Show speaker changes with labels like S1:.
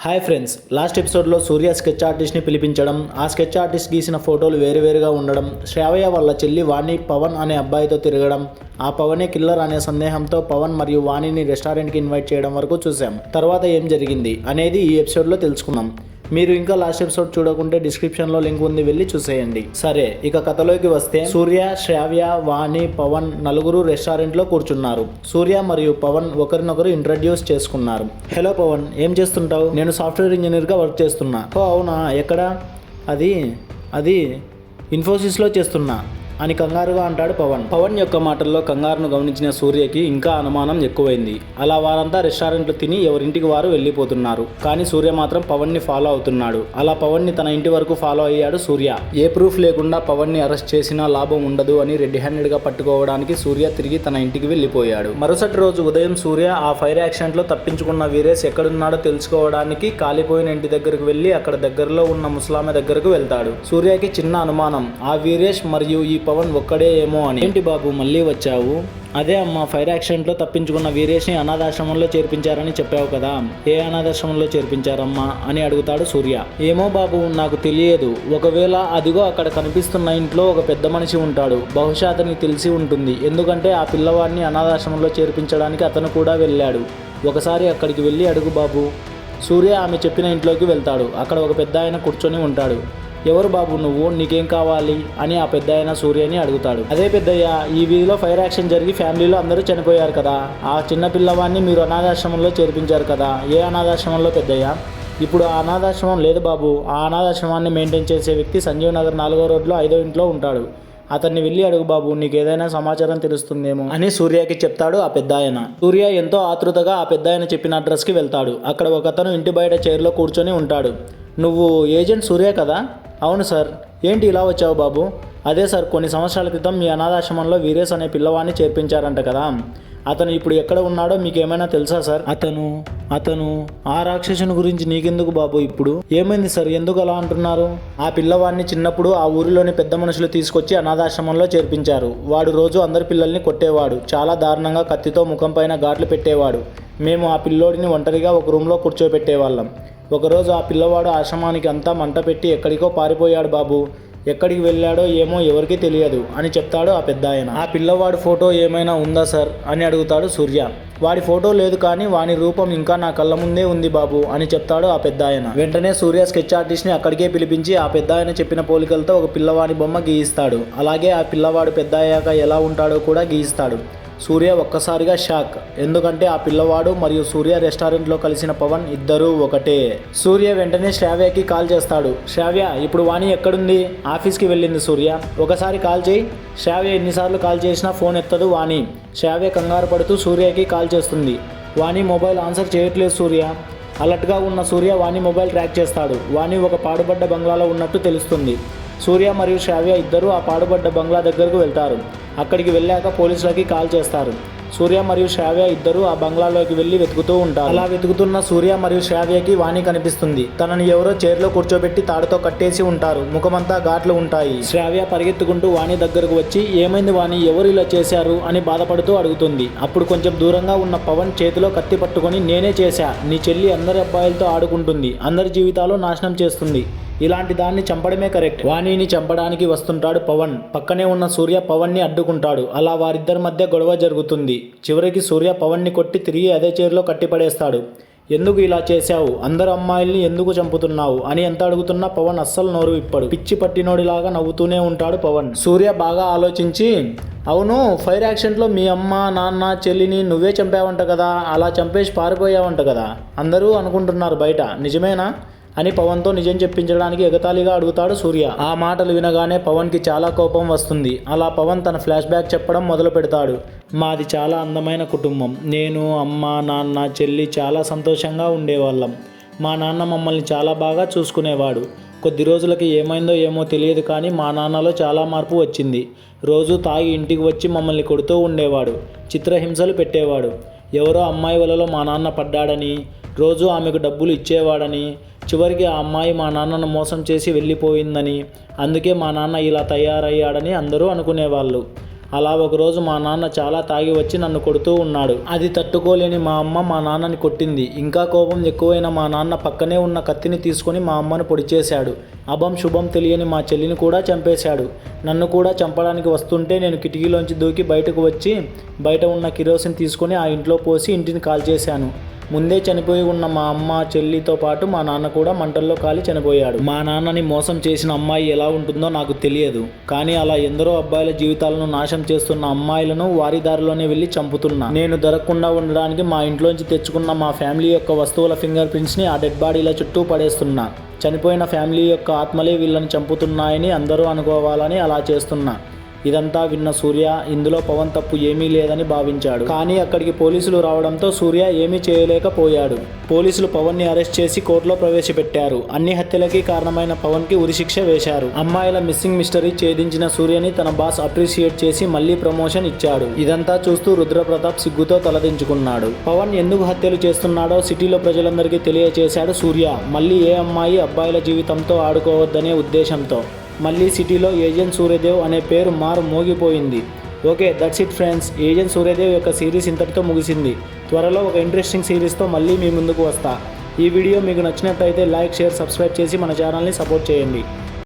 S1: Hi friends last ఎపిసోడ్లో సూర్య sketch ఆర్టిస్ట్ని పిలిపించడం ఆ స్కెచ్ ఆర్టిస్ట్ గీసిన ఫోటోలు వేరువేరుగా ఉండడం శ్రావయ్య వాళ్ళ చెల్లి వాణి పవన్ అనే అబ్బాయితో తిరగడం ఆ పవనే కిల్లర్ అనే సందేహంతో పవన్ మరియు వాణిని రెస్టారెంట్కి ఇన్వైట్ చేయడం వరకు చూసాం తర్వాత ఏం జరిగింది అనేది ఈ ఎపిసోడ్లో తెలుసుకున్నాం మీరు ఇంకా లాస్ట్ ఎపిసోడ్ చూడకుంటే డిస్క్రిప్షన్లో లింక్ ఉంది వెళ్ళి చూసేయండి. సరే ఇక కథలోకి వస్తే సూర్య శ్రావ్య వాణి పవన్ నలుగురు రెస్టారెంట్లో కూర్చున్నారు. సూర్య మరియు పవన్ ఒకరినొకరు ఇంట్రడ్యూస్ చేసుకున్నారు. హలో పవన్ ఏం చేస్తుంటావు? నేను సాఫ్ట్వేర్ ఇంజనీర్గా వర్క్ చేస్తున్నా. ఓ అవునా? ఎక్కడ? అది అది ఇన్ఫోసిస్లో చేస్తున్నా. అని కంగారుగా అంటాడు పవన్. పవన్ యొక్క మాటల్లో కంగారును గమనించిన సూర్యకి ఇంకా అనుమానం ఎక్కువైంది. అలా వారంతా రెస్టారెంట్లు తిని ఎవరింటికి వారు వెళ్ళిపోతున్నారు. కానీ సూర్య మాత్రం పవన్ని ఫాలో అవుతున్నాడు. అలా పవన్ని తన ఇంటి వరకు ఫాలో అయ్యాడు సూర్య. ఏ ప్రూఫ్ లేకుండా పవన్ని అరెస్ట్ చేసినా లాభం ఉండదు అని రెడ్ హ్యాండెడ్గా పట్టుకోవడానికి సూర్య తిరిగి తన ఇంటికి వెళ్ళిపోయాడు. మరుసటి రోజు ఉదయం సూర్య ఆ ఫైర్ యాక్సిడెంట్లో తప్పించుకున్న వీరేష్ ఎక్కడున్నాడో తెలుసుకోవడానికి కాలిపోయిన ఇంటి దగ్గరకు వెళ్ళి అక్కడ దగ్గరలో ఉన్న ముసలామె దగ్గరకు వెళ్తాడు. సూర్యకి చిన్న అనుమానం. ఆ వీరేష్ మరియు ఈ పవన్ ఒక్కడే ఏమో అని. ఏంటి బాబు మళ్ళీ వచ్చావు? అదే అమ్మ ఫైర్ యాక్సిడెంట్లో తప్పించుకున్న వీరేష్ని అనాథాశ్రమంలో చేర్పించారని చెప్పావు కదా. ఏ అనాథాశ్రమంలో చేర్పించారమ్మా? అని అడుగుతాడు సూర్య. ఏమో బాబు నాకు తెలియదు. ఒకవేళ అదిగో అక్కడ కనిపిస్తున్న ఇంట్లో ఒక పెద్ద మనిషి ఉంటాడు. బహుశా అతనికి తెలిసి ఉంటుంది. ఎందుకంటే ఆ పిల్లవాడిని అనాథాశ్రమంలో చేర్పించడానికి అతను కూడా వెళ్ళాడు. ఒకసారి అక్కడికి వెళ్ళి అడుగు బాబు. సూర్య ఆమె చెప్పిన ఇంట్లోకి వెళ్తాడు. అక్కడ ఒక పెద్ద ఆయన కూర్చొని ఉంటాడు. ఎవరు బాబు నువ్వు? నీకేం కావాలి? అని ఆ పెద్ద ఆయన సూర్యని అడుగుతాడు. అదే పెద్దయ్య ఈ వీధిలో ఫైర్ యాక్షన్ జరిగి ఫ్యామిలీలో అందరూ చనిపోయారు కదా. ఆ చిన్న పిల్లవాడిని మీరు అనాథాశ్రమంలో చేర్పించారు కదా. ఏ అనాథాశ్రమంలో పెద్దయ్య? ఇప్పుడు ఆ అనాథాశ్రమం లేదు బాబు. ఆ అనాథాశ్రమాన్ని మెయింటైన్ చేసే వ్యక్తి సంజీవ్ నగర్ నాలుగో రోడ్లో ఐదో ఇంట్లో ఉంటాడు. అతన్ని వెళ్ళి అడుగు బాబు నీకు ఏదైనా సమాచారం తెలుస్తుందేమో అని సూర్యకి చెప్తాడు ఆ పెద్ద ఆయన సూర్య ఎంతో ఆతృతగా ఆ పెద్ద ఆయన చెప్పిన అడ్రస్కి వెళ్తాడు. అక్కడ ఒకతను ఇంటి బయట చైర్లో కూర్చొని ఉంటాడు. నువ్వు ఏజెంట్ సూర్య కదా? అవును సార్. ఏంటి ఇలా వచ్చావు బాబు? అదే సార్ కొన్ని సంవత్సరాల క్రితం మీ అనాథాశ్రమంలో వీరేష్ అనే పిల్లవాడిని చేర్పించారంట కదా. అతను ఇప్పుడు ఎక్కడ ఉన్నాడో మీకు ఏమైనా తెలుసా సార్? అతను అతను ఆ రాక్షసుని గురించి నీకెందుకు బాబు ఇప్పుడు? ఏమైంది సార్? ఎందుకు అలా అంటున్నారు? ఆ పిల్లవాడిని చిన్నప్పుడు ఆ ఊరిలోని పెద్ద మనుషులు తీసుకొచ్చి అనాథాశ్రమంలో చేర్పించారు. వాడు రోజు అందరి పిల్లల్ని కొట్టేవాడు. చాలా దారుణంగా కత్తితో ముఖం పైన ఘాట్లు పెట్టేవాడు. మేము ఆ పిల్లోడిని ఒంటరిగా ఒక రూమ్లో కూర్చోబెట్టేవాళ్ళం. ఒకరోజు ఆ పిల్లవాడు ఆశ్రమానికి అంతా మంట పెట్టి ఎక్కడికో పారిపోయాడు బాబు. ఎక్కడికి వెళ్ళాడో ఏమో ఎవరికీ తెలియదు అని చెప్తాడు ఆ పెద్ద ఆయన ఆ పిల్లవాడు ఫోటో ఏమైనా ఉందా సార్? అని అడుగుతాడు సూర్య. వాడి ఫోటో లేదు కానీ వాని రూపం ఇంకా నా కళ్ళ ముందే ఉంది బాబు అని చెప్తాడు ఆ పెద్ద ఆయన వెంటనే సూర్య స్కెచ్ ఆర్టిస్ట్ని అక్కడికే పిలిపించి ఆ పెద్ద ఆయన చెప్పిన పోలికలతో ఒక పిల్లవాడి బొమ్మ గీయిస్తాడు. అలాగే ఆ పిల్లవాడు పెద్ద అయ్యాక ఎలా ఉంటాడో కూడా గీయిస్తాడు. సూర్య ఒక్కసారిగా షాక్. ఎందుకంటే ఆ పిల్లవాడు మరియు సూర్య రెస్టారెంట్లో కలిసిన పవన్ ఇద్దరూ ఒకటే. సూర్య వెంటనే శ్రావ్యకి కాల్ చేస్తాడు. శ్రావ్య ఇప్పుడు వాణి ఎక్కడుంది? ఆఫీస్కి వెళ్ళింది సూర్య. ఒకసారి కాల్ చేయి. శ్రావ్య ఎన్నిసార్లు కాల్ చేసినా ఫోన్ ఎత్తదు వాణి. శ్రావ్య కంగారు పడుతూ సూర్యకి కాల్ చేస్తుంది. వాణి మొబైల్ ఆన్సర్ చేయట్లేదు సూర్య. అలర్ట్గా ఉన్న సూర్య వాణి మొబైల్ ట్రాక్ చేస్తాడు. వాణి ఒక పాడుబడ్డ బంగ్లాలో ఉన్నట్టు తెలుస్తుంది. సూర్య మరియు శ్రావ్య ఇద్దరూ ఆ పాడుబడ్డ బంగ్లా దగ్గరకు వెళ్తారు. అక్కడికి వెళ్ళాక పోలీసులకి కాల్ చేస్తారు. సూర్య మరియు శ్రావ్య ఇద్దరు ఆ బంగ్లాలోకి వెళ్ళి వెతుకుతూ ఉంటారు. అలా వెతుకుతున్న సూర్య మరియు శ్రావ్యకి వాణి కనిపిస్తుంది. తనని ఎవరో చైర్లో కూర్చోబెట్టి తాడుతో కట్టేసి ఉంటారు. ముఖమంతా ఘాట్లు ఉంటాయి. శ్రావ్య పరిగెత్తుకుంటూ వాణి దగ్గరకు వచ్చి ఏమైంది వాణి? ఎవరు ఇలా చేశారు? అని బాధపడుతూ అడుగుతుంది. అప్పుడు కొంచెం దూరంగా ఉన్న పవన్ చేతిలో కత్తి పట్టుకొని నేనే చేశా. నీ చెల్లి అందరి అబ్బాయిలతో ఆడుకుంటుంది. అందరి జీవితాలు నాశనం చేస్తుంది. ఇలాంటి దాన్ని చంపడమే కరెక్ట్. వాణిని చంపడానికి వస్తుంటాడు పవన్. పక్కనే ఉన్న సూర్య పవన్ని అడ్డుకుంటాడు అలా వారిద్దరి మధ్య గొడవ జరుగుతుంది. చివరికి సూర్య పవన్ని కొట్టి తిరిగి అదే చీరలో కట్టిపడేస్తాడు. ఎందుకు ఇలా చేశావు? అందరు అమ్మాయిల్ని ఎందుకు చంపుతున్నావు? అని ఎంత అడుగుతున్నా పవన్ అస్సలు నోరు ఇప్పడు పిచ్చి పట్టినోడిలాగా నవ్వుతూనే ఉంటాడు పవన్. సూర్య బాగా ఆలోచించి అవును ఫైర్ యాక్సిడెంట్లో మీ అమ్మ నాన్న చెల్లిని నువ్వే చంపావంట కదా. అలా చంపేసి పారిపోయావంట కదా. అందరూ అనుకుంటున్నారు బయట. నిజమేనా? అని పవన్తో నిజం చెప్పించడానికి ఎగతాళిగా అడుగుతాడు సూర్య. ఆ మాటలు వినగానే పవన్కి చాలా కోపం వస్తుంది. అలా పవన్ తన ఫ్లాష్ బ్యాక్ చెప్పడం మొదలు పెడతాడు. మాది చాలా అందమైన కుటుంబం. నేను అమ్మ నాన్న చెల్లి చాలా సంతోషంగా ఉండేవాళ్ళం. మా నాన్న మమ్మల్ని చాలా బాగా చూసుకునేవాడు. కొద్ది రోజులకి ఏమైందో ఏమో తెలియదు కానీ మా నాన్నలో చాలా మార్పు వచ్చింది. రోజు తాగి ఇంటికి వచ్చి మమ్మల్ని కొడుతూ ఉండేవాడు. చిత్రహింసలు పెట్టేవాడు. ఎవరో అమ్మాయి వలలో మా నాన్న పడ్డాడని రోజు ఆమెకు డబ్బులు ఇచ్చేవాడని చివరికి ఆ అమ్మాయి మా నాన్నను మోసం చేసి వెళ్ళిపోయిందని అందుకే మా నాన్న ఇలా తయారయ్యాడని అందరూ అనుకునేవాళ్ళు. అలా ఒకరోజు మా నాన్న చాలా తాగి వచ్చి నన్ను కొడుతూ ఉన్నాడు. అది తట్టుకోలేని మా అమ్మ మా నాన్నని కొట్టింది. ఇంకా కోపం ఎక్కువైన మా నాన్న పక్కనే ఉన్న కత్తిని తీసుకొని మా అమ్మను పొడి చేశాడు అభం శుభం తెలియని మా చెల్లిని కూడా చంపేశాడు. నన్ను కూడా చంపడానికి వస్తుంటే నేను కిటికీలోంచి దూకి బయటకు వచ్చి బయట ఉన్న కిరోసిన్ తీసుకొని ఆ ఇంట్లో పోసి ఇంటిని కాల్చేశాను ముందే చనిపోయి ఉన్న మా అమ్మ చెల్లితో పాటు మా నాన్న కూడా మంటల్లో కాలి చనిపోయాడు. మా నాన్నని మోసం చేసిన అమ్మాయి ఎలా ఉంటుందో నాకు తెలియదు. కానీ అలా ఎందరో అబ్బాయిల జీవితాలను నాశం చేస్తున్న అమ్మాయిలను వారి దారిలోనే వెళ్ళి చంపుతున్నా. నేను దొరకకుండా ఉండడానికి మా ఇంట్లోంచి తెచ్చుకున్న మా ఫ్యామిలీ యొక్క వస్తువుల ఫింగర్ ప్రింట్స్ని ఆ డెడ్ బాడీల చుట్టూ పడేస్తున్నా. చనిపోయిన ఫ్యామిలీ యొక్క ఆత్మలే వీళ్ళని చంపుతున్నాయని అందరూ అనుకోవాలని అలా చేస్తున్నా. ఇదంతా విన్న సూర్య ఇందులో పవన్ తప్పు ఏమీ లేదని భావించాడు. కానీ అక్కడికి పోలీసులు రావడంతో సూర్య ఏమీ చేయలేకపోయాడు. పోలీసులు పవన్ని అరెస్ట్ చేసి కోర్టులో ప్రవేశపెట్టారు. అన్ని హత్యలకి కారణమైన పవన్కి ఉరిశిక్ష వేశారు. అమ్మాయిల మిస్సింగ్ మిస్టరీ ఛేదించిన సూర్యని తన బాస్ అప్రిషియేట్ చేసి మళ్ళీ ప్రమోషన్ ఇచ్చాడు. ఇదంతా చూస్తూ రుద్రప్రతాప్ సిగ్గుతో తలదించుకున్నాడు. పవన్ ఎందుకు హత్యలు చేస్తున్నాడో సిటీలో ప్రజలందరికీ తెలియజేశాడు సూర్య. మళ్ళీ ఏ అమ్మాయి అబ్బాయిల జీవితంతో ఆడుకోవద్దనే ఉద్దేశంతో. మళ్ళీ సిటీలో ఏజెంట్ సూర్యదేవ్ అనే పేరు మారు మోగిపోయింది. Okay that's it friends agent Suryadev యొక్క సిరీస్ ఇంతటితో ముగిసింది. త్వరలో ఒక ఇంట్రెస్టింగ్ సిరీస్తో మళ్ళీ మీ ముందుకు వస్తా. ఈ వీడియో మీకు నచ్చినట్లయితే లైక్ షేర్ సబ్స్క్రైబ్ చేసి మన ఛానల్ని సపోర్ట్ చేయండి.